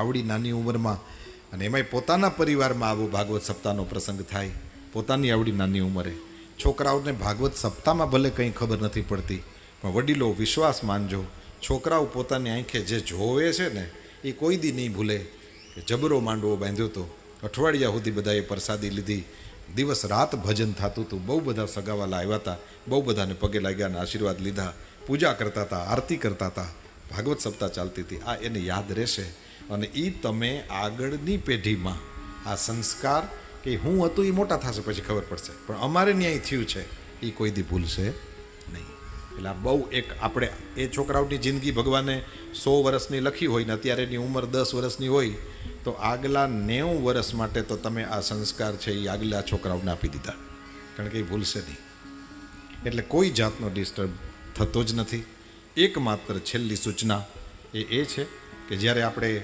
આવડી નાની ઉંમરમાં અને એમાંય પોતાના પરિવારમાં આવો ભાગવત સપ્તાહનો પ્રસંગ થાય. પોતાની આવડી નાની ઉંમરે. છોકરાઓને ભાગવત સપ્તાહમાં ભલે કંઈ ખબર નથી પડતી, પણ વડીલો વિશ્વાસ માનજો. છોકરાઓ પોતાની આંખે જે જોવે છે ને, એ કોઈ દી નહીં ભૂલે. કે જબરો માંડવો બાંધ્યો હતો અઠવાડિયા સુધી બધાએ પ્રસાદી લીધી. દિવસ રાત ભજન થતું હતું. બહુ બધા સગાવાલા આવ્યા હતા. બહુ બધાને પગે લાગ્યા અને આશીર્વાદ લીધા. પૂજા કરતા હતા, આરતી કરતા હતા. ભાગવત સપ્તાહ ચાલતી હતી. આ એને યાદ રહેશે. અને એ તમે આગળની પેઢીમાં આ સંસ્કાર કે હું હતું એ મોટા થશે પછી ખબર પડશે. પણ અમારે ન્યાય થયું છે એ કોઈ દી ભૂલશે નહીં. એટલે બહુ એક આપણે એ છોકરાઓની જિંદગી ભગવાને સો વર્ષની લખી હોય ને અત્યારે એની ઉંમર દસ વર્ષની હોય, તો આગલા નેવું વર્ષ માટે તો તમે આ સંસ્કાર છે એ આગલા છોકરાઓને આપી દીધા. કારણ કે એ ભૂલશે નહીં. એટલે કોઈ જાતનો ડિસ્ટર્બ થતો જ નથી. એકમાત્ર છેલ્લી સૂચના એ એ છે કે જ્યારે આપણે